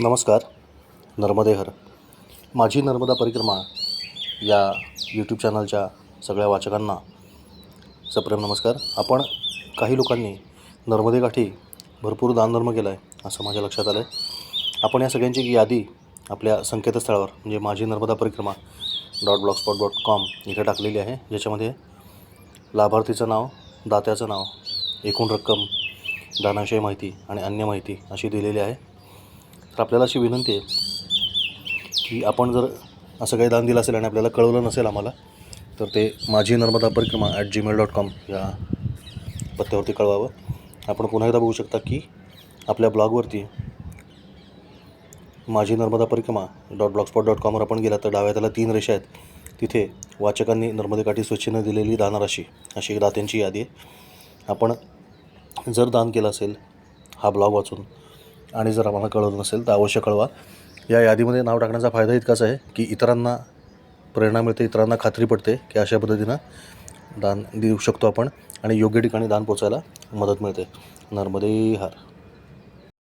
नमस्कार नर्मदेहर. माझी नर्मदा परिक्रमा या यूट्यूब चॅनलच्या सगळ्या वाचकांना सप्रेम नमस्कार. आपण काही लोकांनी नर्मदेकाठी भरपूर दानधर्म केला आहे असं माझ्या लक्षात आलं आहे आपण या सगळ्यांची यादी आपल्या संकेतस्थळावर म्हणजे माझी नर्मदा परिक्रमा dot blogspot dot com इथे टाकलेली आहे. ज्याच्यामध्ये लाभार्थीचं नाव दात्याचं नाव एकूण रक्कम दानाविषयी माहिती आणि अन्य माहिती अशी दिलेली आहे. तर आपल्याला अशी विनंती आहे की आपण जर असं काही दान दिलं असेल आणि आपल्याला कळवलं नसेल आम्हाला तर ते माझी नर्मदा परिक्रमा ॲट जीमेल डॉट कॉम या पत्त्यावरती कळवावं. आपण पुन्हा एकदा बघू शकता की आपल्या ब्लॉगवरती माझी नर्मदा परिक्रमा डॉट ब्लॉगस्पॉट डॉट कॉमवर आपण गेला तर डाव्या त्याला तीन रेषा आहेत. तिथे वाचकांनी नर्मदेकाठी स्वच्छेनं दिलेली दानराशी अशी एक दात्यांची यादी आहे. आपण जर दान केलं असेल हा ब्लॉग वाचून आणि जर आम्हाला कळवलं नसेल तर अवश्य कळवा. या यादीमध्ये नाव टाकण्याचा फायदा इतकाच आहे की इतरांना प्रेरणा मिळते इतरांना खात्री पडते की अशा पद्धतीनं दान देऊ शकतो आपण आणि योग्य ठिकाणी दान पोचायला मदत मिळते. नर्मदे हार.